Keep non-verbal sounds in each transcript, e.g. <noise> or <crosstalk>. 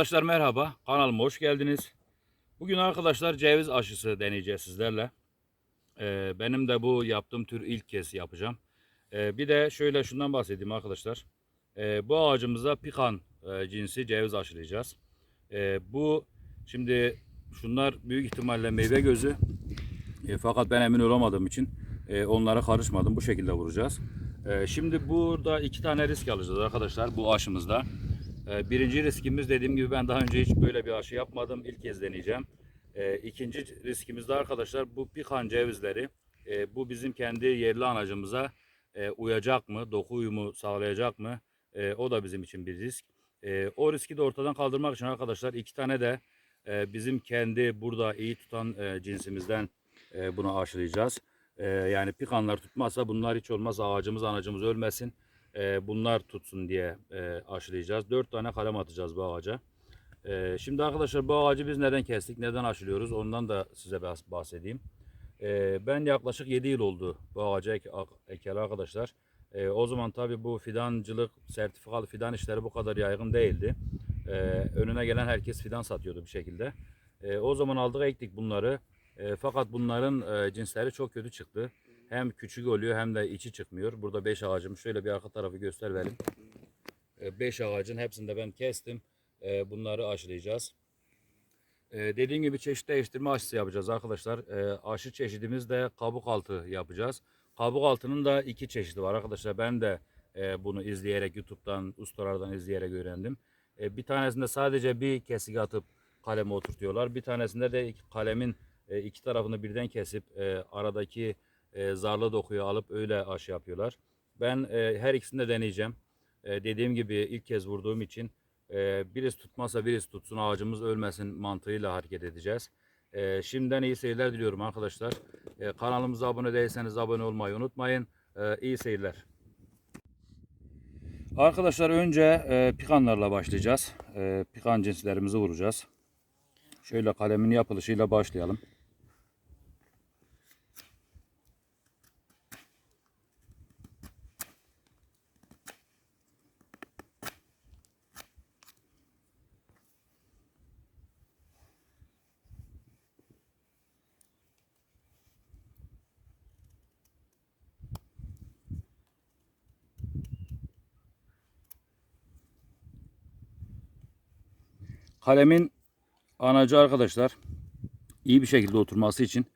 Arkadaşlar merhaba. Kanalıma hoş geldiniz. Bugün arkadaşlar ceviz aşısı deneyeceğiz sizlerle. Ee, benim de bu yaptığım tür ilk kez yapacağım. Ee, bir de şöyle şundan bahsedeyim arkadaşlar. Ee, bu ağacımıza pikan e, cinsi ceviz aşılayacağız. Ee, bu şimdi şunlar büyük ihtimalle meyve gözü. E, fakat ben emin olamadığım için e, onlara karışmadım. Bu şekilde vuracağız. E, şimdi burada iki tane risk alacağız arkadaşlar bu aşımızda. E, birinci riskimiz dediğim gibi ben daha önce hiç böyle bir aşı yapmadım. İlk kez deneyeceğim. E, ikinci riskimiz de arkadaşlar bu pikan cevizleri. E, bu bizim kendi yerli anacımıza e, uyacak mı? Doku uyumu sağlayacak mı? O da bizim için bir risk. O riski de ortadan kaldırmak için arkadaşlar iki tane de e, bizim kendi burada iyi tutan e, cinsimizden bunu aşılayacağız. Yani pikanlar tutmazsa bunlar hiç olmaz ağacımız anacımız ölmesin. E, bunlar tutsun diye e, aşılayacağız. Dört tane kalem atacağız bu ağaca. E, şimdi arkadaşlar bu ağacı biz neden kestik, neden aşılıyoruz ondan da size bahs- bahsedeyim. E, ben yaklaşık 7 yıl oldu bu ağaca ek, ekeli arkadaşlar. E, o zaman tabii bu fidancılık, sertifikalı fidan işleri bu kadar yaygın değildi. E, önüne gelen herkes fidan satıyordu bir şekilde. E, o zaman aldık ektik bunları. E, fakat bunların e, cinsleri çok kötü çıktı. Hem küçük oluyor hem de içi çıkmıyor. Burada 5 ağacım. Şöyle bir arka tarafı göster verin. 5 ağacın hepsini de ben kestim. E, bunları aşılayacağız. E, dediğim gibi çeşit değiştirme aşısı yapacağız arkadaşlar. Aşı çeşidimiz de kabuk altı yapacağız. Kabuk altının da iki çeşidi var arkadaşlar. Ben de e, bunu izleyerek YouTube'dan, ustalardan izleyerek öğrendim. Bir tanesinde sadece bir kesik atıp kaleme oturtuyorlar. Bir tanesinde de kalemin e, iki tarafını birden kesip e, aradaki e, zarlı dokuyu alıp öyle aşı yapıyorlar. Ben e, her ikisini de deneyeceğim. E, dediğim gibi ilk kez vurduğum için e, birisi tutmazsa birisi tutsun ağacımız ölmesin mantığıyla hareket edeceğiz. E, şimdiden iyi seyirler diliyorum arkadaşlar. E, kanalımıza abone değilseniz abone olmayı unutmayın. E, iyi seyirler. Arkadaşlar önce e, pikanlarla başlayacağız. E, pikan cinslerimizi vuracağız. Şöyle kalemin yapılışıyla başlayalım. Kalemin anacı arkadaşlar iyi bir şekilde oturması için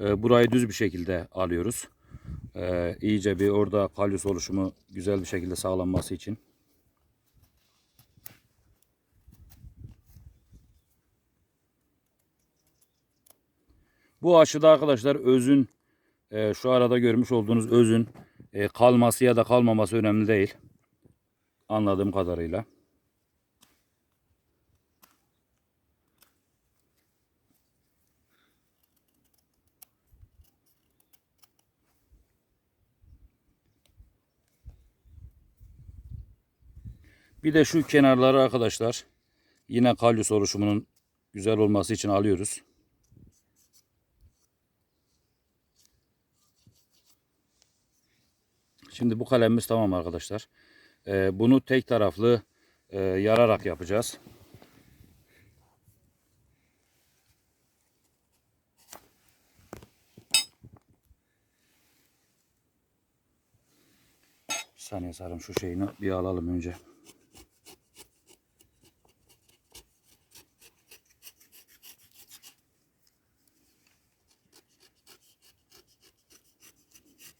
e, burayı düz bir şekilde alıyoruz. E, iyice bir orada kalyus oluşumu güzel bir şekilde sağlanması için. Bu aşıda arkadaşlar özün e, şu arada görmüş olduğunuz özün e, kalması ya da kalmaması önemli değil. Anladığım kadarıyla. Bir de şu kenarları arkadaşlar yine kalyus oluşumunun güzel olması için alıyoruz. Şimdi bu kalemimiz tamam arkadaşlar. Ee, bunu tek taraflı e, yararak yapacağız. Bir saniye sarım şu şeyini bir alalım önce.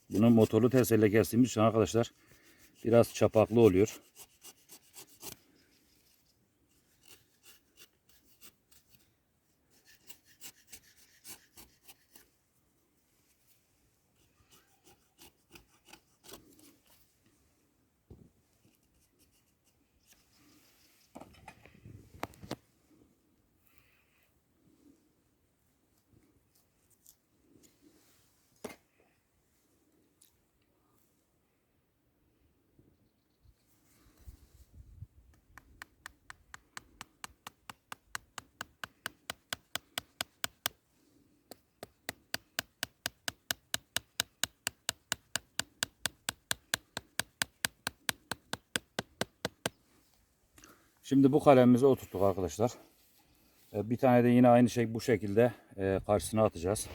Bunu motorlu terseyle kestiğimiz için arkadaşlar biraz çapaklı oluyor. Şimdi bu kalemimizi oturttuk arkadaşlar. E, Bir tane de yine aynı şey bu şekilde e, karşısına atacağız.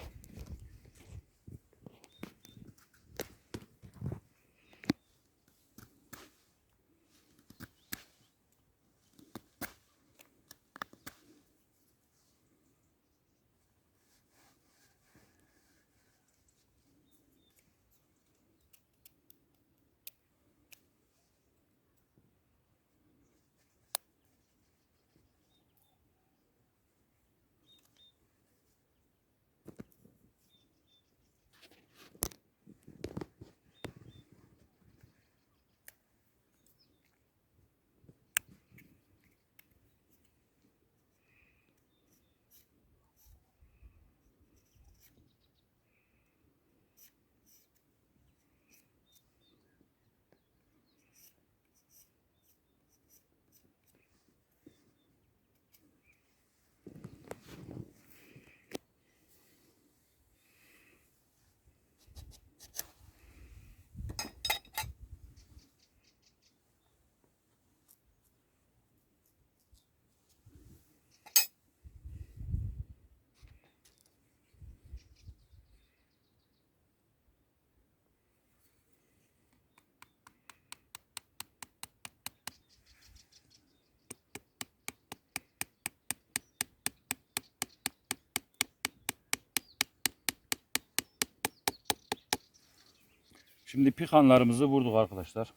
Şimdi pikanlarımızı vurduk arkadaşlar.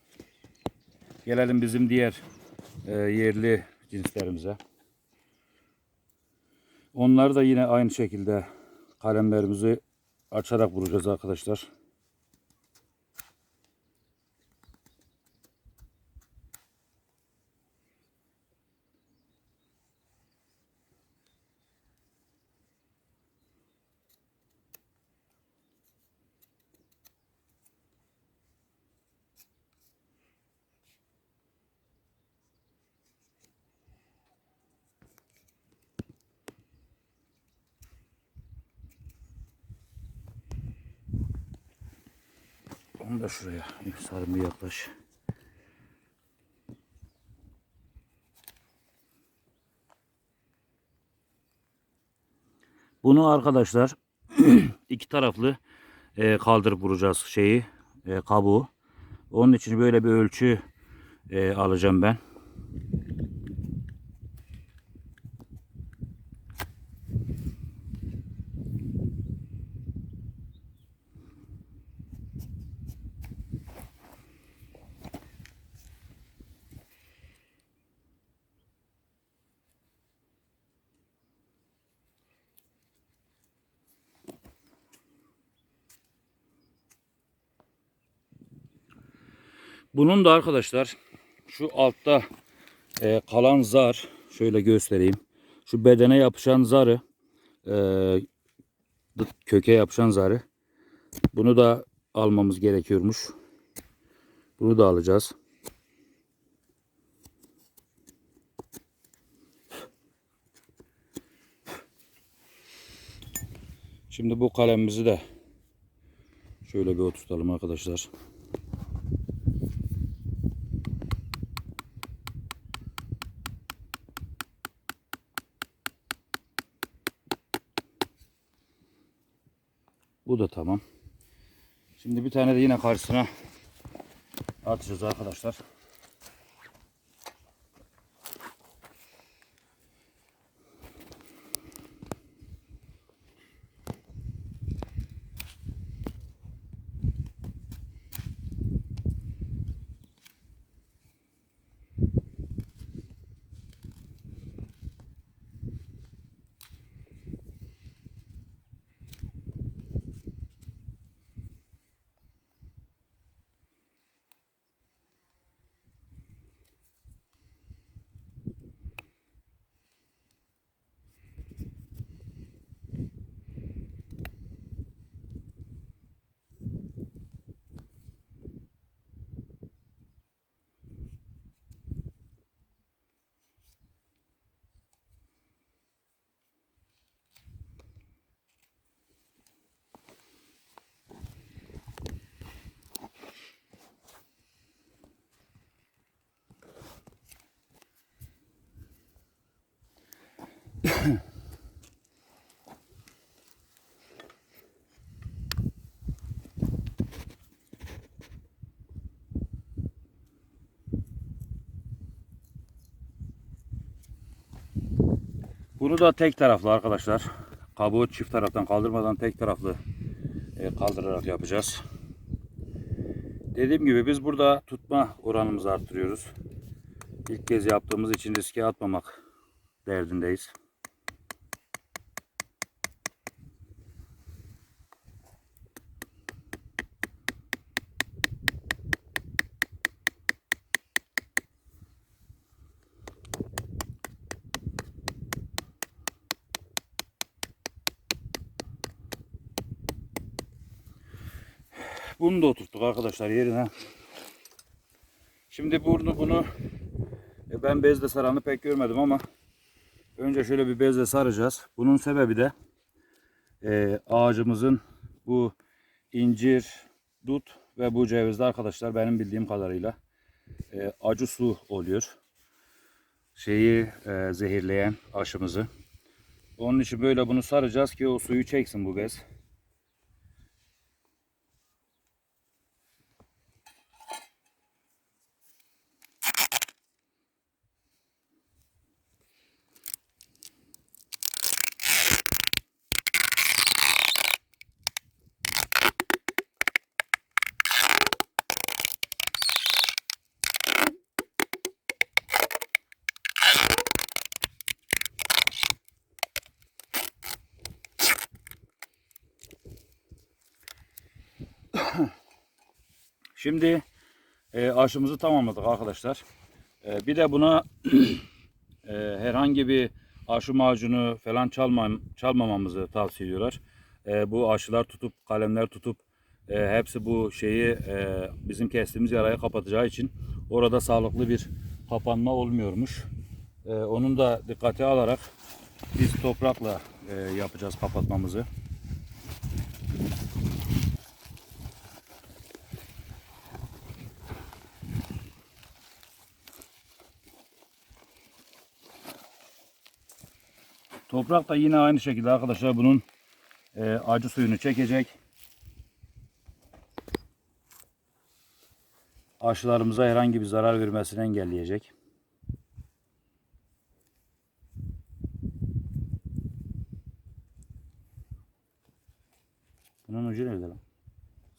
Gelelim bizim diğer e, yerli cinslerimize. Onları da yine aynı şekilde kalemlerimizi açarak vuracağız arkadaşlar. Onu da şuraya. Sarım bir yaklaş. Bunu arkadaşlar <clears throat> iki taraflı e, kaldırıp vuracağız şeyi e, kabuğu. Onun için böyle bir ölçü e, alacağım ben. Bunun da arkadaşlar şu altta e, kalan zar şöyle göstereyim. Şu bedene yapışan zarı e, köke yapışan zarı bunu da almamız gerekiyormuş. Bunu da alacağız. Şimdi bu kalemimizi de şöyle bir oturtalım arkadaşlar. Da tamam. Şimdi bir tane de yine karşısına atacağız arkadaşlar. Bunu da tek taraflı arkadaşlar. Kabuğu çift taraftan kaldırmadan tek taraflı e, kaldırarak yapacağız. Dediğim gibi biz burada tutma oranımızı arttırıyoruz. İlk kez yaptığımız için riske atmamak derdindeyiz. Bunu da oturttuk arkadaşlar yerine. Şimdi bunu bunu e, ben bezle saranı pek görmedim ama önce şöyle bir bezle saracağız. Bunun sebebi de e, ağacımızın bu incir, dut ve bu cevizde arkadaşlar benim bildiğim kadarıyla e, acı su oluyor. Şeyi e, zehirleyen aşımızı. Onun için böyle bunu saracağız ki o suyu çeksin bu bez. Şimdi e, aşımızı tamamladık arkadaşlar. E, bir de buna <clears throat> e, herhangi bir aşı macunu falan çalmam, çalmamamızı tavsiye ediyorlar. E, bu aşılar tutup kalemler tutup e, hepsi bu şeyi e, bizim kestiğimiz yarayı kapatacağı için orada sağlıklı bir kapanma olmuyormuş. E, onun da dikkate alarak biz toprakla e, yapacağız kapatmamızı. Toprak da yine aynı şekilde arkadaşlar bunun e, acı suyunu çekecek. Aşılarımıza herhangi bir zarar vermesini engelleyecek. Bunun ucu nerede lan?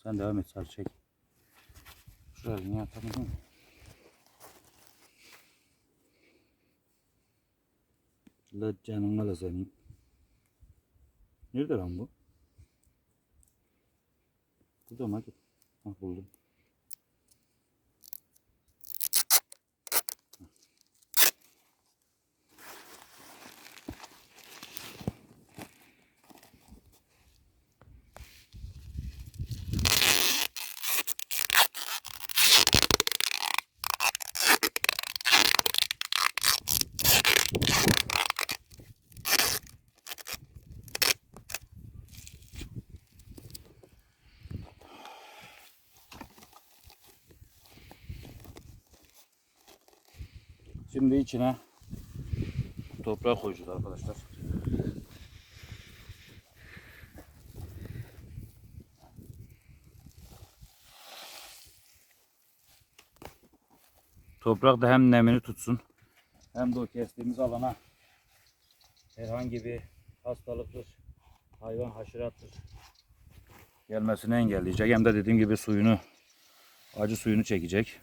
Sen devam et sadece çek. Şuraya niye atamadın mı? La canına la senin. Nerede lan bu? Burada mı? Ha buldum. Şimdi içine toprak koyacağız arkadaşlar. Toprak da hem nemini tutsun hem de o kestiğimiz alana herhangi bir hastalıktır, hayvan haşırattır gelmesini engelleyecek. Hem de dediğim gibi suyunu, acı suyunu çekecek.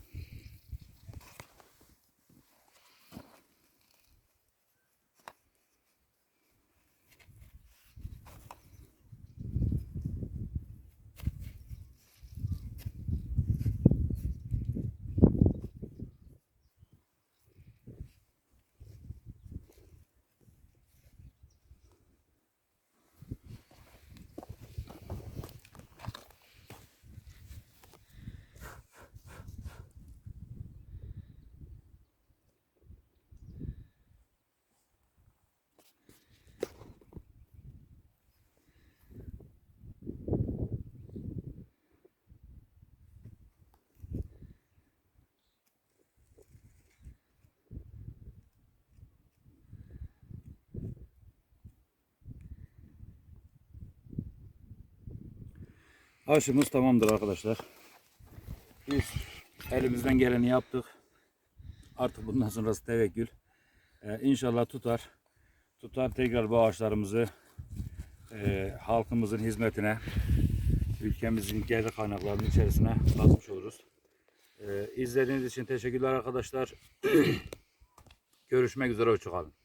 Aşımız tamamdır arkadaşlar. Biz elimizden geleni yaptık. Artık bundan sonrası tevekkül. Ee, inşallah tutar. Tutar tekrar bu ağaçlarımızı e, halkımızın hizmetine, ülkemizin gelir kaynaklarının içerisine katmış oluruz. Ee, izlediğiniz için teşekkürler arkadaşlar. <clears throat> Görüşmek üzere, hoşçakalın.